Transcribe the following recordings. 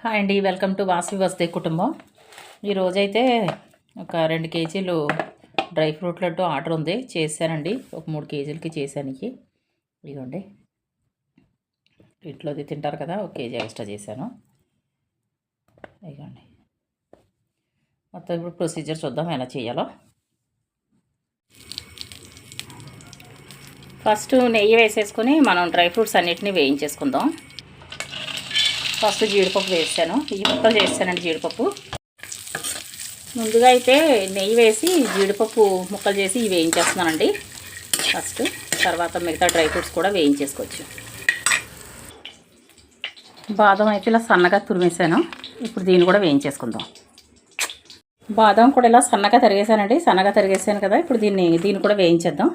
Hi అండి welcome to Vasavi వస్తే కుటుంబం. ఈరోజైతే ఒక రెండు కేజీలు డ్రై ఫ్రూట్ లడ్డు ఆర్డర్ ఉంది చేశానండి. ఒక మూడు కేజీలకి చేశానికి ఇదిగోండి. ఇంట్లోది తింటారు కదా ఒక కేజీ ఎక్స్ట్రా చేశాను. ఇదిగోండి. మొత్తం ఇప్పుడు ప్రొసీజర్ చూద్దాం ఎలా చేయాలో. ఫస్ట్ నెయ్యి వేసేసుకొని మనం డ్రై ఫ్రూట్స్ అన్నిటిని వేయించేసుకుందాం. ఫస్ట్ జీడిపప్పు వేసాను. ఈ ముక్కలు చేస్తానండి జీడిపప్పు. ముందుగా అయితే నెయ్యి వేసి జీడిపప్పు ముక్కలు చేసి ఇవి వేయించేస్తున్నానండి. ఫస్ట్ తర్వాత మిగతా డ్రై ఫ్రూట్స్ కూడా వేయించేసుకోవచ్చు. బాదం అయితే ఇలా సన్నగా తురిమేసాను. ఇప్పుడు దీన్ని కూడా వేయించేసుకుందాం. బాదం కూడా ఇలా సన్నగా తరిగేసానండి. సన్నగా తరిగేసాను కదా ఇప్పుడు దీన్ని దీన్ని కూడా వేయించేద్దాం.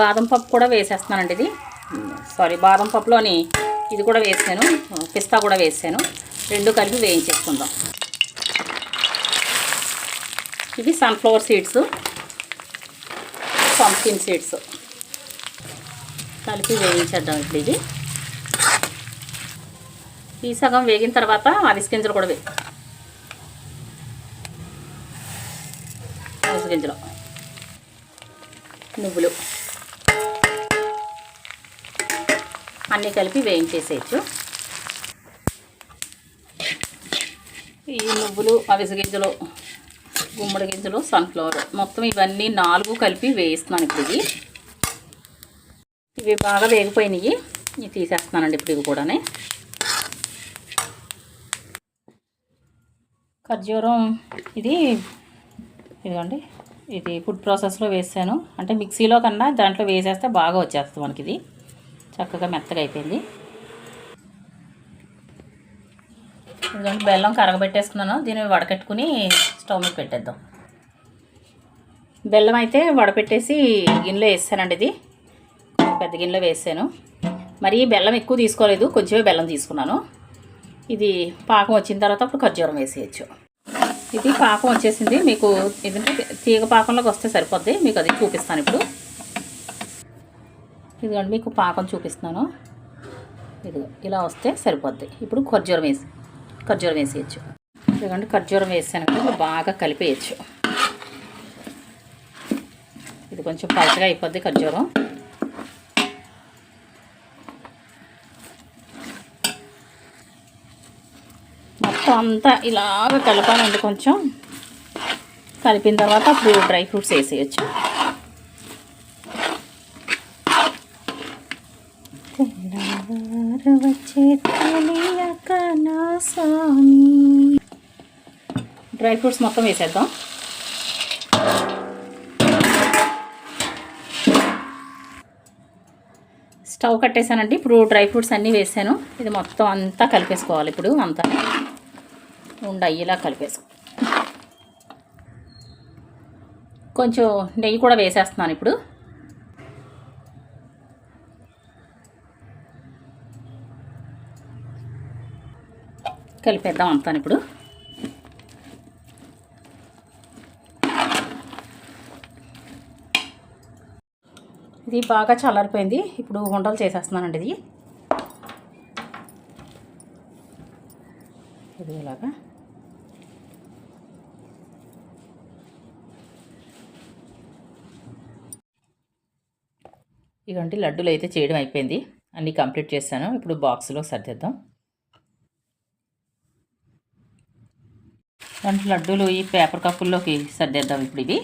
బాదం పప్పు కూడా వేసేస్తున్నానండి ఇది. సారీ బాదం పప్పులోని ఇది కూడా వేసాను. పిస్తా కూడా వేసాను. రెండు కలిపి వేయించేసుకుందాం. ఇవి సన్ఫ్లవర్ సీడ్స్ పంప్కిన్ సీడ్స్ కలిపి వేయించేద్దాం ఇప్పుడు ఇది. ఈ సగం వేగిన తర్వాత అవిసి గింజలు కూడా వే అవిసి గింజలు. నువ్వులు. అన్నీ కలిపి వేయించేసేయచ్చు. ఈ నువ్వులు అవిసె గింజలు గుమ్మడి గింజలు సన్ఫ్లవర్ మొత్తం ఇవన్నీ నాలుగు కలిపి వేయిస్తున్నాను ఇప్పుడు ఇవి. ఇవి బాగా వేగిపోయినాయి. ఇవి తీసేస్తున్నానండి ఇప్పుడు ఇవి కూడానే. ఖర్జూరం ఇది ఇదిగోండి. ఇది ఫుడ్ ప్రాసెస్లో వేసాను. అంటే మిక్సీలో కన్నా దాంట్లో వేసేస్తే బాగా వచ్చేస్తుంది మనకి ఇది చక్కగా మెత్తగా అయిపోయింది. ఇదిగోండి బెల్లం కరగబెట్టేసుకున్నాను. దీన్ని వడకట్టుకుని స్టవ్ మీద పెట్టేద్దాం. బెల్లం అయితే వడపెట్టేసి గిన్నెలో వేసానండి ఇది. పెద్ద గిన్నెలో వేసాను. మరి బెల్లం ఎక్కువ తీసుకోలేదు కొంచెమే బెల్లం తీసుకున్నాను. ఇది పాకం వచ్చిన తర్వాత అప్పుడు ఖర్జూరం వేసేయచ్చు. ఇది పాకం వచ్చేసింది. మీకు ఇదంటే తీగ పాకంలోకి వస్తే సరిపోద్ది. మీకు అది చూపిస్తాను ఇప్పుడు. ఇదిగోండి మీకు పాకం చూపిస్తున్నాను. ఇదిగో ఇలా వస్తే సరిపోద్ది. ఇప్పుడు ఖర్జూరం వేసి ఖర్జూరం వేసేయచ్చు. ఇదిగోండి ఖర్జూరం వేసాను బాగా కలిపేయచ్చు. ఇది కొంచెం పలచగా అయిపోద్ది ఖర్జూరం. మొత్తం అంతా ఇలాగ కలపాలండి కొంచెం. కలిపిన తర్వాత అప్పుడు డ్రై ఫ్రూట్స్ వేసేయచ్చు. వచ్చే తెలియక నా స్వామి. డ్రై ఫ్రూట్స్ మొత్తం వేసేద్దాం. స్టవ్ కట్టేసానండి ఇప్పుడు డ్రై ఫ్రూట్స్ అన్నీ వేసాను. ఇది మొత్తం అంతా కలిపేసుకోవాలి ఇప్పుడు అంతా. ఉండ అయ్యేలా కలిపేసుకో. కొంచెం నెయ్యి కూడా వేసేస్తున్నాను ఇప్పుడు. కలిపేద్దాం అంతాను ఇప్పుడు. ఇది బాగా చల్లారిపోయింది. ఇప్పుడు ఉండలు చేసేస్తున్నానండి ఇది. ఇది ఇలాగా. ఇవంటి లడ్డూలు అయితే చేయడం అయిపోయింది. అన్నీ కంప్లీట్ చేశాను. ఇప్పుడు బాక్స్లో సర్దిద్దాం. దాంట్లో లడ్డూలు ఈ పేపర్ కప్పుల్లోకి సర్దేద్దాం ఇప్పుడు ఇవి.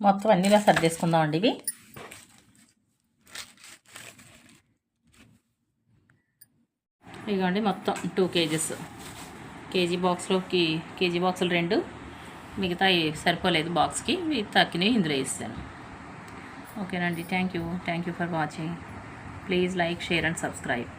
మొత్తం అన్నీలా సర్దేసుకుందాం అండి ఇవి. ఇదిగోండి మొత్తం టూ కేజెస్. కేజీ బాక్స్లోకి కేజీ బాక్సులు రెండు. మిగతా సరిపోలేదు బాక్స్కి తక్కినవి ఇందులో వేస్తాను ఓకేనండి. Thank you. Thank you for watching. Please like share and subscribe.